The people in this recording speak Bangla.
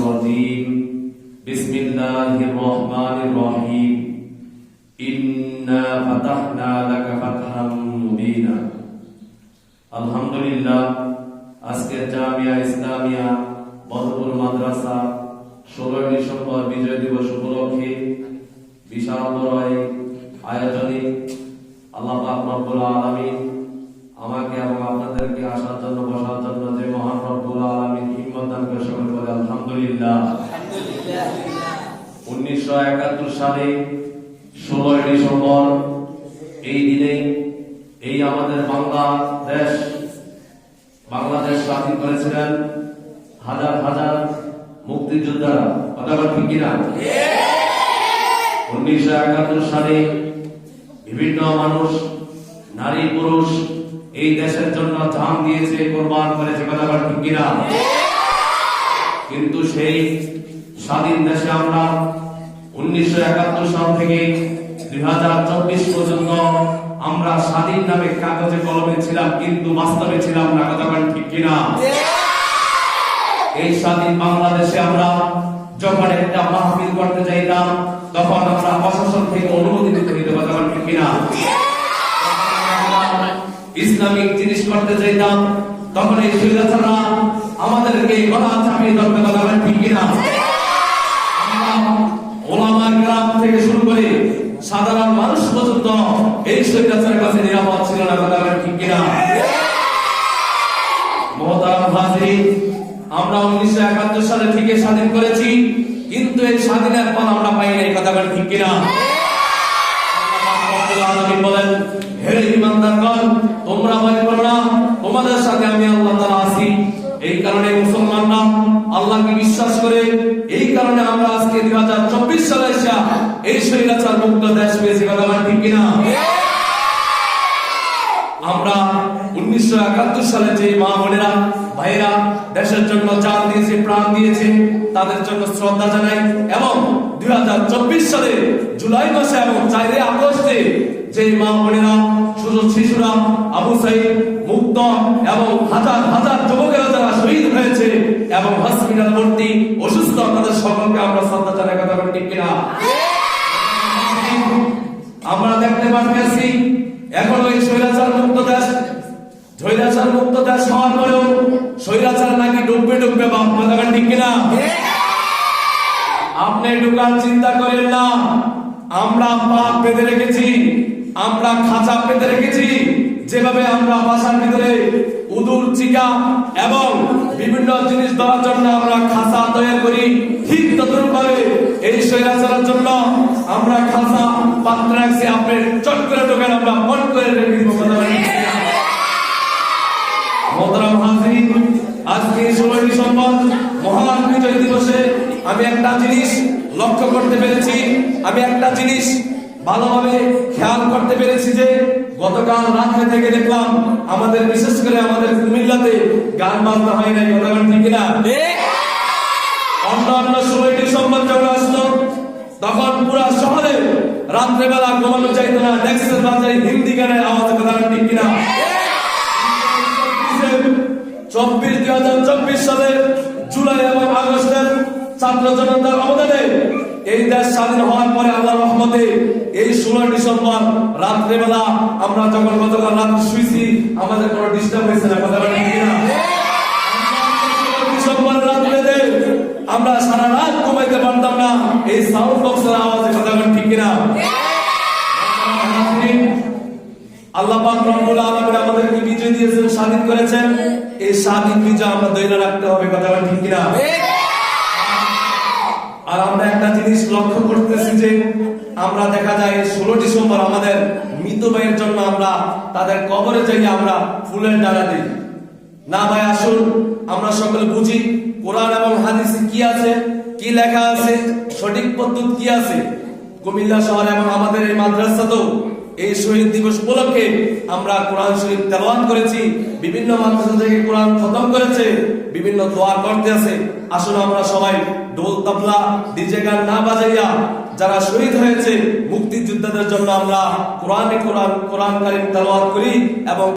الرجيم. بسم الله الرحمن الرحيم. إنا فتحنا لك فتحا مبينا. الحمد لله আজকের জামিয়া ইসলামিয়া, বদরপুর মাদ্রাসা, ষোলোই ডিসেম্বর বিজয় দিবস উপলক্ষে বিশাল বড় আয়োজনে আল্লাহ রব্বুল আলমিন আমাকে এবং আপনাদেরকে আসার জন্য, বসার জন্য যে মহান রব্বুল আলমিন হিম্মত দান করে আলহামদুলিল্লাহ। উনিশশো উনিশশো একাত্তর সালে বিভিন্ন মানুষ, নারী পুরুষ এই দেশের জন্য জান দিয়েছে, কোরবান করেছে। কথা ঠিক কিন্তু সেই স্বাধীন দেশে আমরা উনিশশো একাত্তর সাল থেকে দুই হাজার চব্বিশ পর্যন্ত আমরা স্বাধীন নামে কাগজে কলমে ছিলাম, কিন্তু বাস্তবে ছিলাম না, কথা ঠিক কিনা? এই স্বাধীন বাংলাদেশে আমরা যখন একটা মাহফিল করতে চাইতাম তখন আমরা প্রশাসন থেকে অনুমতি দিতে কথা বলেন ঠিক কিনা? ইসলামিক জিনিস করতে চাইতাম তখন এই সুবিধারা আমাদেরকে গলা চাপিয়ে ধরতে কথা ঠিক কিনা? আমরা ওলামা গ্রাম থেকে শুরু করে সাধারণ মানুষ পর্যন্ত এই কাছে নিরাপদ ছিল না ঠিক কিনা? আমরা উনিশশো একাত্তর সালে ঠিকই স্বাধীন করেছি, কিন্তু এই স্বাধীনের পর আমরা পাই বলেন ঠিক কিনা? বলেন, হে ইমানদারগণ তোমরা ভয় করো না, তোমাদের সাথে আমি আল্লাহ এই কারণে মুসলমানরা আল্লাহকে বিশ্বাস করে, এই কারণে আমরা আজকে 2024 সালে এসে এই স্বৈরাচার মুক্ত দেশ পেয়েছি, কথা বলেন ঠিক কিনা? আমরা উনিশশো একাত্তর সালে যে মা বোনেরা ভাইরা দেশের জন্য জান দিয়েছে, প্রাণ দিয়েছে, তাদের জন্য শ্রদ্ধা জানাই এবং দুই হাজার চব্বিশ সালে জুলাই মাসে এবং চাইরে আগস্টে যে মা বোনেরা সুযোগ শিশুরা আবু সাইদ, মুক্ত এবং হাজার হাজার ঠিক কিনা? আমরা দেখতে পাচ্ছি এখন ওই স্বৈরাচার মুক্ত দেশ, স্বৈরাচার মুক্ত দেশ হওয়ার পরেও স্বৈরাচার নাকি ডুববে ডুববে বাপ মাথাটা ঠিক কিনা? আপনি ঢুকার চিন্তা করেন না, আমরা পাপ পেতে রেখেছি, আমরা খাঁচা পেতে রেখেছি, যেভাবে আমরা বাসার ভিতরে উদুর চিকা এবং বিভিন্ন জিনিস দেওয়ার জন্য আমরা খাসা তৈরি করি ঠিক তদরূপভাবে এই স্বৈরাচারের জন্য আমরা খাসা পাত্র রাখছি আপনি চট করে আমরা মন করে রেখে দিব? মোহতারাম হাজিরিন আজকে ষোলোই মহান বিজয় দিবসে আমি একটা জিনিস লক্ষ্য করতে পেরেছি আমি একটা জিনিস ভালোভাবে খেয়াল করতে পেরেছি যে গতকাল রাত্রে থেকে দেখলাম আমাদের বিশেষ করে আমাদের কুমিল্লাতে গান বাজনা হয় নাই বলেন ঠিক কিনা? অন্য অন্য ষোলোই ডিসেম্বর যখন আসলো তখন পুরা শহরে রাত্রেবেলা ঘুমানো চাইতো না ডেক্সের বাজারে হিন্দি গানের আওয়াজ কথা ঠিক কিনা? চব্বিশ দুই হাজার চব্বিশ সালের জুলাই এবং আগস্টের ছাত্র জনতার অবদানে এই দেশ স্বাধীন হওয়ার পরে আল্লাহ রহমতে এই ষোলো ডিসেম্বর রাত্রেবেলা আমরা যখন গতকাল রাত শুয়েছি আমাদের কোনো ডিস্টার্ব হয়েছে না, কথা রাত্রেতে আমরা সারা রাত ঘুমাইতে পারতাম না, এই সাউন্ড বক্সের আওয়াজে, কথা ঠিক কিনা? আল্লাহ পাক রব্বুল আলামিন আমাদেরকে বিজয় দিয়েছেন, স্বাধীন করেছেন। এই স্বাধীন বিজয় আমরা ধরে রাখতে হবে, কথা ঠিক কিনা? আর আমরা জিনিস লক্ষ্য করতেছি যে আমরা দেখা যায় ষোলো ডিসেম্বর আমাদের মৃত ভাইয়ের জন্য আমরা তাদের কবরে যাই আমরা ফুলের ডালা দিই। না ভাই, আসুন, আমরা সকলে বুঝি কোরআন এবং হাদিস কি আছে, কি লেখা আছে, সঠিক পদ্ধতি কি আছে? কুমিল্লা শহর এবং আমাদের এই মাদ্রাসাতেও এই শহীদ দিবস উপলক্ষে আমরা কোরআন শরীফ তেলাওয়াত করেছি, বিভিন্ন মাদ্রাসা থেকে কোরআন খতম করেছে, বিভিন্ন দোয়ার করতে আছে। আসলে আমরা সবাই ঢোল, তবলা, ডিজে গান না বাজাইয়া যারা শহীদ হয়েছে, মুক্তিযোদ্ধাদের জন্য আমরা কোরআনে কোরআন কোরআন কারিম তেলাওয়াত করি এবং